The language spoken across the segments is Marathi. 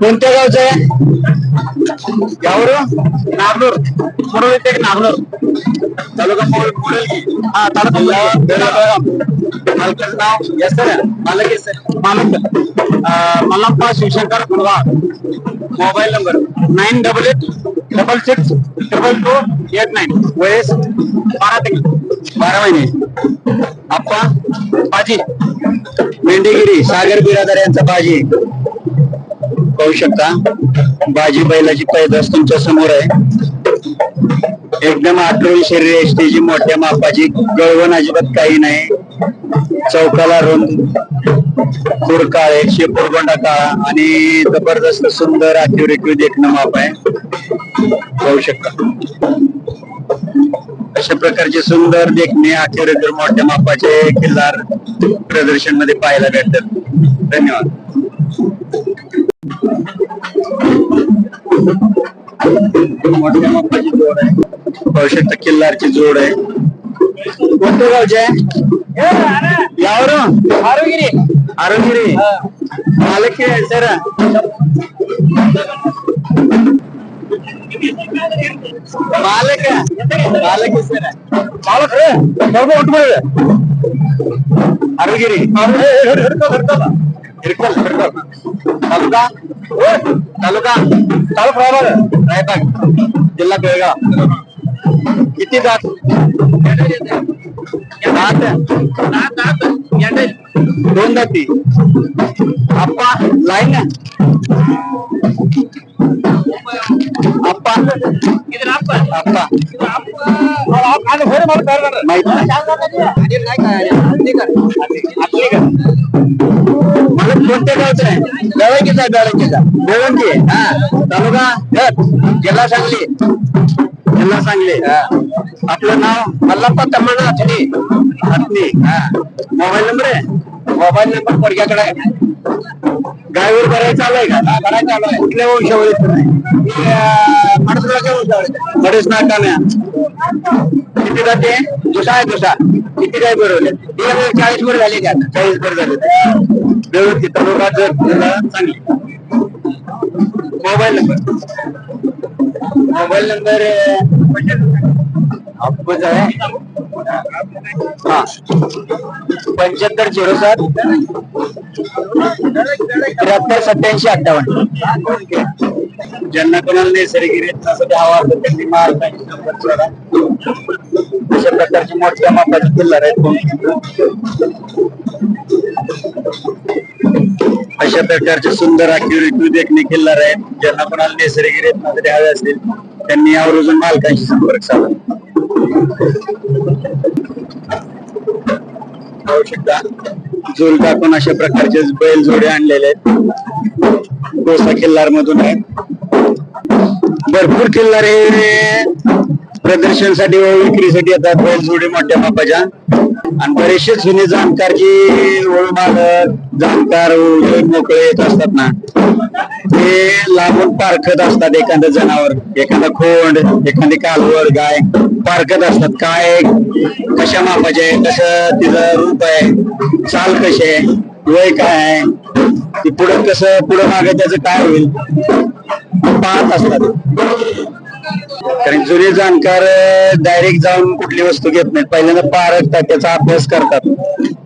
कोणत्या गावचं आहे? यावरून नागलोर पुढे येते नागलोर तालुका मोहोळ पुढे हा तालुका मालकाचं नाव यस सर मालक येस सर मालक Mallappa Shivshankar Gurgav mobile number nine double eight double six double two eight nine वयस बारा ते बारा महिने आप्पा बाजी मेंढेगिरी सागर बिरादर यांचा बाजी पाहू शकता. बाजी बैलाची पैदास तुमच्यासमोर आहे. एकदम आठवण शरीर एसटीची मोठ्या मापाची गळवण अजिबात काही नाही. चौकाला रुंद खूर काळे काळा आणि जबरदस्त सुंदर आखीव रेखीव देखणं माप आहे. पाहू शकता. अशा प्रकारचे सुंदर देखणे आखीव रेखीव मोठ्या मापाचे किल्लार प्रदर्शनमध्ये पाहायला भेटतात. धन्यवाद. मोठ्या मापाची जोड आहे पाहू शकता किल्लारची जोड आहे कोणत्या गावचे आहे यावरून आरोगिरी आरोगिरी मालक सर मालक मालक सर मालक रे सर्व उठबळ आरोगिरी हिरकल हिरकल तालुका? तालुका. तालुका रायबाग रायबाग जिल्हा बेळगाव. किती दात दात दोन दाती आप्पा लाईन आप्पा. आप्पा. माहीत मला कोणत्या गावचं आहे? बेळंकीचा आहे बेळंकीचा बेळंकी हा. तालुका? गट जिल्हा सांगली. जिल्हा सांगली. हा. आपलं नाव मल्लप्पा तमणा हत्नी. हत्नी. हा. मोबाईल नंबर आहे? मोबाईल नंबर पोरग्याकडे आहे. गायवर करायचं आलंय का? हा, करायचं चालू आहे. कुठल्या वंशावळीत नाही मडसनाच्या वंशावळीत मडेस नाकाम्या. किती जाते दुसा आहे दुसा किती काय बरोबर चाळीस वर झाले का चाळीस वर झाले. व्यवस्थित तालुका जर चांगली. Mobile number. मोबाईल नंबर आपकोच आहे हा. पंच्याहत्तर झिरो सात. त्र्याहत्तर सत्याऐंशी अठ्ठावन्न. ज्यांना कोणाला नैसर्गिक हवा असेल त्यांनी महाराष्ट्राची संपर्क करा अशा प्रकारची मोठ्या मापाची किल्लार आहेत. अशा प्रकारचे सुंदर अॅक्युरेटिव्ह देखणे किल्लार आहेत ज्यांना कोणाला नैसर्गिक रेतनासाठी हवे असतील त्यांनी आवर्जून मालकांशी संपर्क साधा. पाहू शकता झोल टाकून अशा प्रकारचे बैल जोडे आणलेले आहेत. कोसा किल्लार मधून आहेत भरपूर किल्लार हे प्रदर्शनसाठी व विक्रीसाठी येतात. बैल जोडे मोठ्या मापाच्या. आणि बरेचसे जुने जाणकार जे वळू मालक जाणकार मोकळे येत असतात ना ते लांबून पारखत असतात एखादं जनावर एखादा खोंड एखादी कालवड गाय पारखत असतात. काय कशा मापाचे आहे कसं तिचं रूप आहे चाल कशी आहे वय काय आहे ती पुढं कसं पुढं मागे त्याचं काय होईल पाहत असतात. कारण जुने जाणकार डायरेक्ट जाऊन कुठली वस्तू घेत नाहीत. पहिल्यांदा पारखतात त्याचा अभ्यास करतात.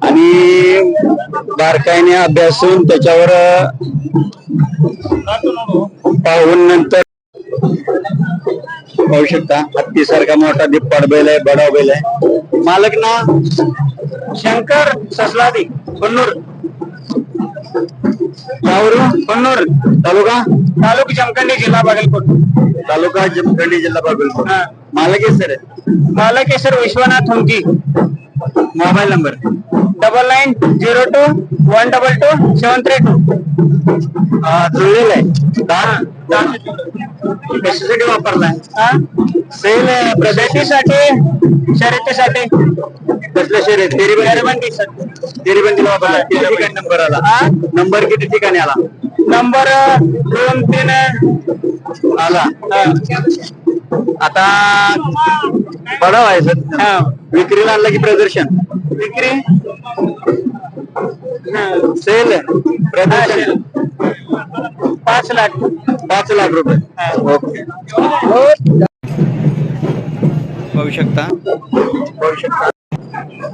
आणि बारकाईने अभ्यासून त्याच्यावर पाहून नंतर पाहू शकता. हत्ती सारखा मोठा दिप्पाड बैल आहे बडाव बैल आहे. मालक ना शंकर ससलादी कन्नूर यावरून कन्नूर तालुका? तालुका जमखंडी जिल्हा बागलकोट. तालुका जमखंडी जिल्हा बागलकोट. मालक आहे सर मालक आहे sir Vishwanath Hunki. Mobile number. Double nine zero two one double two seven three two. जुळलेला आहे. दहा कशासाठी वापरलाय? सेल प्रगतीसाठी शर्यतीसाठी. कसल्या शर्यत? तेरीबंदी तेरीबंदीला वापरला किती ठिकाणी नंबर आला? नंबर किती ठिकाणी आला? नंबर दोन तीन आला. आता आहे सर विक्रीला आणलं की प्रदर्शन? विक्री? सेल प्रदर्शन? पाच लाख. पाच लाख रुपये. ओके. पाहू शकता. पाहू शकता.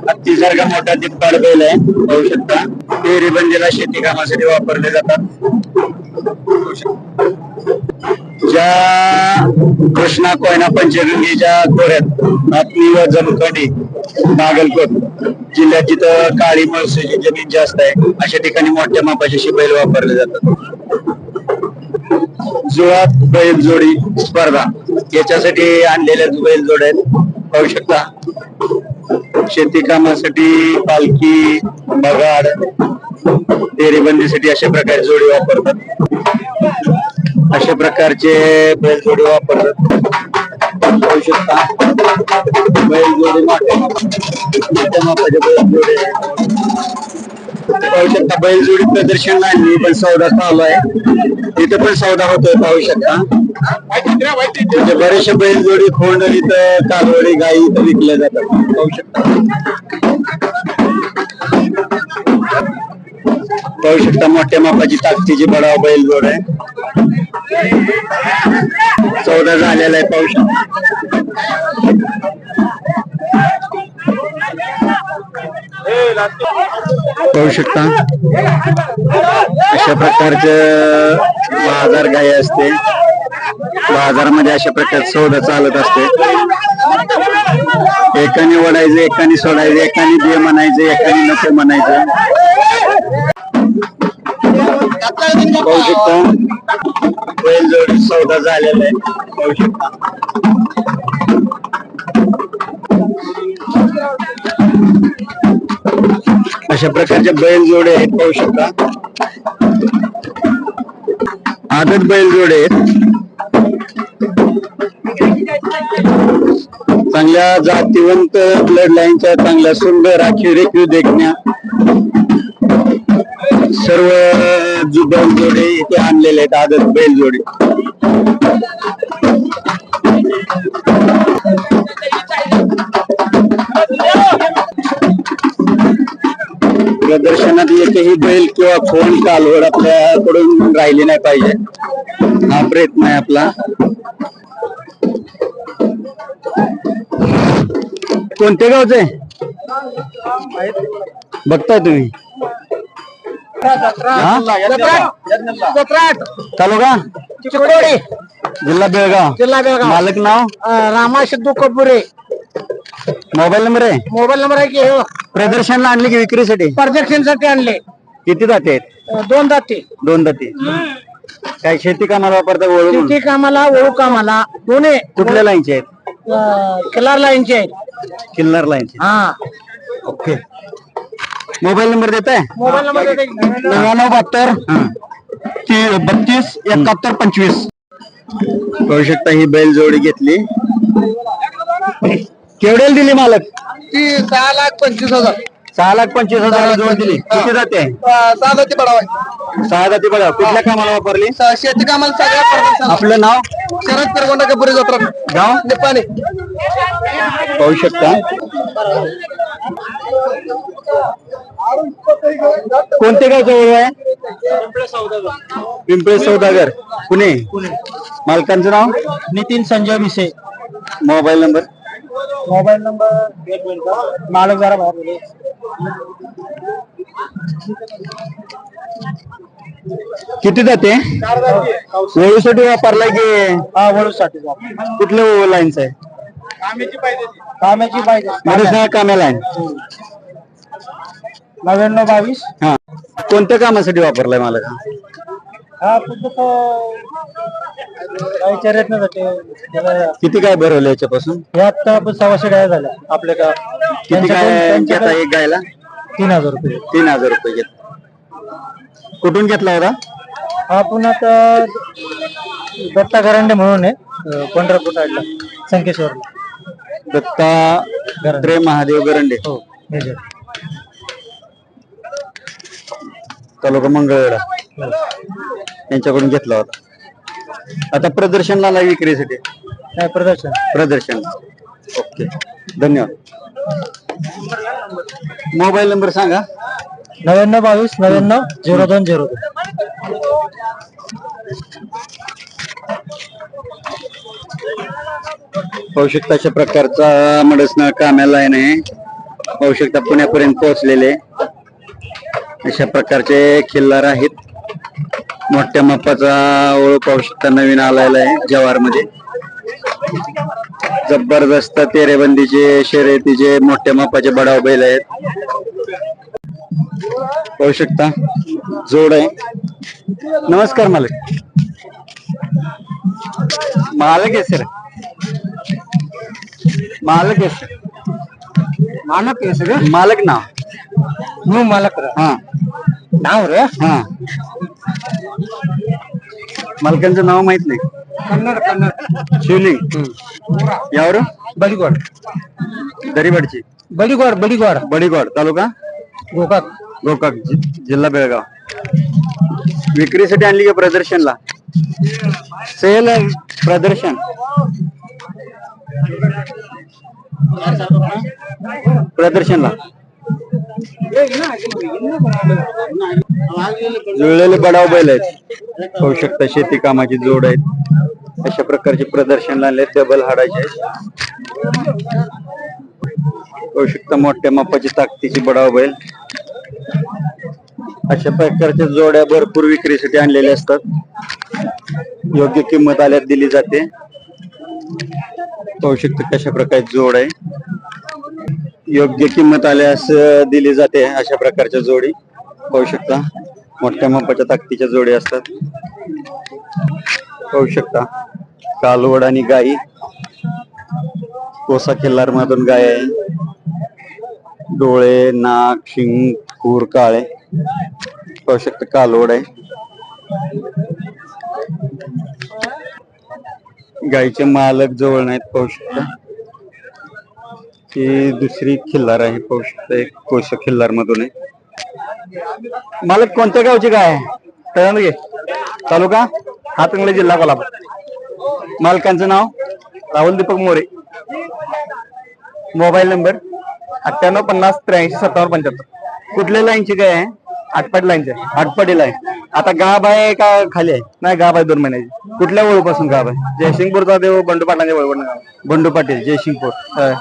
हत्तीसारखा मोठा दिपकाळ बैल आहे पाहू शकता. ते बंदीला शेती कामासाठी वापरले जातात. ज्या कृष्णा कोयना पंचगंगेच्या खोऱ्यात नातनी व जमखंडी नागलकोट जिल्ह्यात जिथं काळी मळसूची जमीन जास्त आहे अशा ठिकाणी मोठ्या मापाचे बैल वापरले जातात. जुळात बैल जोडी स्पर्धा. याच्यासाठी आणलेल्या बैल जोड्या आहेत. पाहू शकता. शेती कामासाठी पालखी बगाड तेरीबंदीसाठी अशा प्रकारे जोडी वापरतात. अशा प्रकारचे बैल जोडी वापरतात. पाहू शकता बैल जोडी मोठ्या मोठ्या मापाचे बैल जोडी पाहू शकता बैलजोडी प्रदर्शन आणली पण सौदा चालू आहे. इथं पण सौदा होतोय पाहू शकता. म्हणजे बरेचसे बैलजोडी खोंड इथं कालवडी गाई इथं विकल्या जातात. पाहू शकता. पाहू शकता मोठ्या मापाची ताकदीची बडाव बैलजोड आहे. चौदा झालेला आहे पाहू शकता. पाहू शकता. अशा प्रकारचं बाजार गाय असते बाजारामध्ये अशा प्रकारचं सौदा चालत असते. एकाने ओढायचं एकाने सोडायचं एकाने दे म्हणायचं एकाने नको म्हणायचं. पाहू शकता. बैल जोडी सौदा झालेला आहे. पाहू शकता. अशा प्रकारचे बैल जोडे आहेत पाहू शकता. आदत बैल जोडे चांगल्या जातीवंत ब्लड लाईनच्या चांगल्या सुंदर राखीव रेखीव देखण्या सर्व जो बैल जोडे इथे आणलेले आहेत आदत बैल जोडे. एकही बैल किंवा फोन कालवड आपल्याकडून राहिली नाही पाहिजे. हा प्रयत्न आहे आपला. कोणते गावचे? बघताय तुम्ही? तालुका? जिल्हा बेळगाव. जिल्हा बेळगाव. मालक नाव? रामा सिद्धू कपुरे मोबाईल नंबर आहे? मोबाईल नंबर आहे की हे प्रदर्शनला आणली की विक्रीसाठी? साठी आणले. किती जाते आहेत? अं, दोन दाते. दोन जाती काय शेती कामाला वापरता ओळख म्हणून? शेती कामाला ओळू कामाला. पुणे. कुठल्या लाईनचे आहेत? किल्लार लाईनचे आहेत. किल्लार लाईनचे. हा. ओके. मोबाईल नंबर देत आहे? मोबाईल नंबर देते की? नव्याण्णव बहात्तर बत्तीस एकाहत्तर पंचवीस. पाहू शकता ही बैल जोडी घेतली. केवढ्याला दिली मालक? ती सहा लाख पंचवीस हजार. सहा लाख पंचवीस हजार जोड दिली. किती जाते? सहा जाती पडावा सहा जाती बघा कुठल्या कामाला वापरली? शेती कामाला सगळ्या आपलं नाव? शरद पेरगोंडा कपुरे जत्रा? गाव? निपाणी पाहू शकता. कोणते गाव जवळ आहे? पिंपळे सौदागर. पुणे. मालकांचं नाव? Nitin Sanjay Mise. Mobile number? Mobile number एक मिनिट मालक जरा बाहेर बोलू. किती जाते? वळूसाठी वापरलाय की? हा वळू साठी कुठल्या लाईनच आहे? कामाची पाहिजे मध्ये काम्या लाईन. नव्याण्णव बावीस. हा. कोणत्या कामासाठी वापरलाय मला हा फक्त जाते किती काय भरवलं याच्यापासून? हे आता आपण सव्वाशे गाय झाल्या. आपल्या का किती काय घेता एक गायला? तीन हजार रुपये. तीन हजार रुपये घेत. कुठून घेतला होता? हा पुन्हा आता दत्ता गरांडे म्हणून आहे पंढरपूर साईडला संकेश्वरला. दत्ता त्रे महादेव गरंडे हो हे तालुका मंगळवेढा. यांच्याकडून घेतला होता. आता प्रदर्शनला आला विक्रीसाठी? काय प्रदर्शन? प्रदर्शन. ओके. धन्यवाद. मोबाईल नंबर सांगा. नव्याण्णव बावीस नव्याण्णव झिरो दोन झिरो दोन. पाहू शकता अशा प्रकारचा मडसना काम्याला आहे. नाही पाहू शकता पुण्यापर्यंत पोहोचलेले अशा प्रकारचे खिल्लार आहेत. मोठ्या मापाचा ओळख पाहू शकता नवीन आलेला आहे जवारमध्ये जबरदस्त तेरेबंदीचे शर्यतीचे मोठ्या मापाचे बडाव बैल आहेत. पाहू शकता जोड आहे. नमस्कार मालक. मालक आहे सर. मालक आहे सर. मालक आहे सर. मालक नाव? मालक. हा. नाव रे? हा. मालकांचं नाव माहीत नाही. कन्नड कन्नड. शिवलिंग. यावर? बडीगोड. दरीबडची बडीगोड बडीगोड. बडीगोड तालुका? गोकाक. गोकाक जि- जिल्हा बेळगाव. विक्रीसाठी आणली का प्रदर्शनला? सेल आहे, प्रदर्शन. प्रदर्शनला. जुळलेले बडाव बैल आहेत. होऊ शकता शेती कामाची जोड आहेत. अशा प्रकारचे प्रदर्शन लागले डबल हाडाचे होऊ शकता मोठ्या मापाची ताकदीची बडाव बैल. अशा प्रकारच्या जोड्या भरपूर विक्रीसाठी आणलेल्या असतात. योग्य किंमत आल्यात दिली जाते. पाहू शकता कशा प्रकारची जोड आहे. योग्य किंमत आल्यास दिली जाते अशा प्रकारच्या जोडी. पाहू शकता. मोठ्या मापाच्या ताकदीच्या जोडी असतात. पाहू शकता. कालवड आणि गाई. कोसा खिल्लार मधून गाय आहे. डोळे नाक शिंग खूर काळे. पाहू शकता कालवड आहे. गाईचे मालक जवळ नाहीत. पाहू शकता. ही दुसरी खिल्लार आहे पाहू शकता एक खिल्लार मधून आहे. मालक कोणत्या गावची गाय आहे? कळलं तालुका? हातकंगले जिल्हा कोल्हापूर. मालकांचं नाव? राहुल दीपक मोरे. Mobile number? अठ्ठ्याण्णव पन्नास त्र्याऐंशी सत्तावन्न पंच्याहत्तर. कुठल्या लाईनची काय आहे? आटपाट लाईनची. आटपाटी लाईन. आता गाब आहे का खाली आहे? नाही गाब आहे दोन महिन्याची. कुठल्या वळूपासून गाब आहे? जयसिंगपूरचा देव बंडू पाटलांच्या वळवण बंडू पाटील जयसिंगपूर.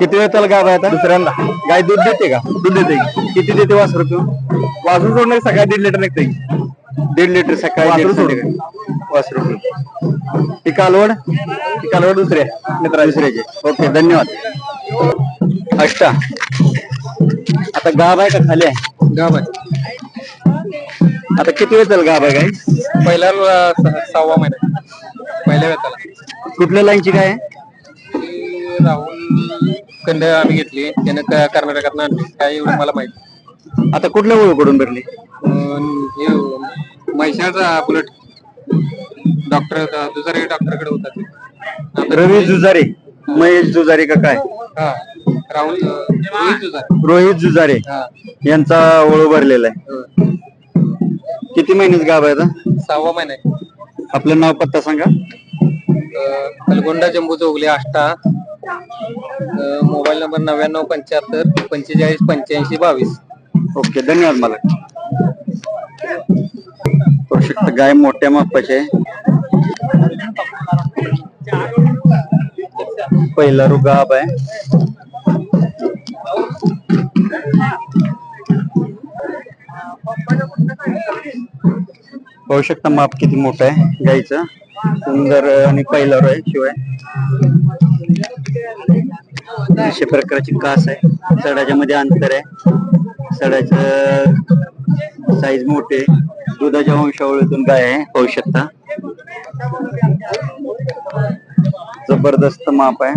किती वेळ त्याला आहे आता दुसऱ्यांदा. गाय दूध देते का? दूध देते किती देते वासरू तू? वासरू सोडणार सकाळी दीड लिटर निघते दीड लिटर सकाळी वासरू वासरू ही कालवड? ही कालवड दुसरे मित्रा दुसऱ्याचे. ओके धन्यवाद. अष्टा. आता गाब आहे का खाली आहे? गाव आहे. आता किती वेळ त्याला गाब आहे काय पहिल्या सहावा महिना. पहिल्या वेळेला. कुठल्या लाईनची काय आहे? राहुल कंड आम्ही घेतली. त्यानं क- कर्नाटकात आणली. काय एवढं मला माहिती आता कुठल्या ओळखकडून भरली? म्हैसाळचा बुलेट. डॉक्टर दुसऱ्या डॉक्टरकडे होता ते. रवी जुजारे. महेश जुजारे का काय? हा राहुल रोहित जुजारे. रोहित जुजारे. हा. यांचा ओळख भरलेला आहे. हो. किती महिन्यात गाव आहे आता? सहावा महिना आहे. आपलं नाव पत्ता सांगा. अं, कलगोंडा जम्बू चौगले आष्टा. अं, मोबाईल नंबर नव्याण्णव पंच्याहत्तर पंचेचाळीस पंच्याऐंशी बावीस. ओके धन्यवाद मला. पाहू शकता गाय मोठ्या मापाचे. आहे पहिला रुगाब आहे पाहू शकता माप किती मोठं आहे गाईचं. सुंदर आणि पहिला आहे शिवाय. अशा प्रकारची कास आहे. सडाच्या मध्ये अंतर आहे. सडाच साईज मोठे दुधाच्या वंशावळीतून काय आहे. पाहू शकता. जबरदस्त माप आहे.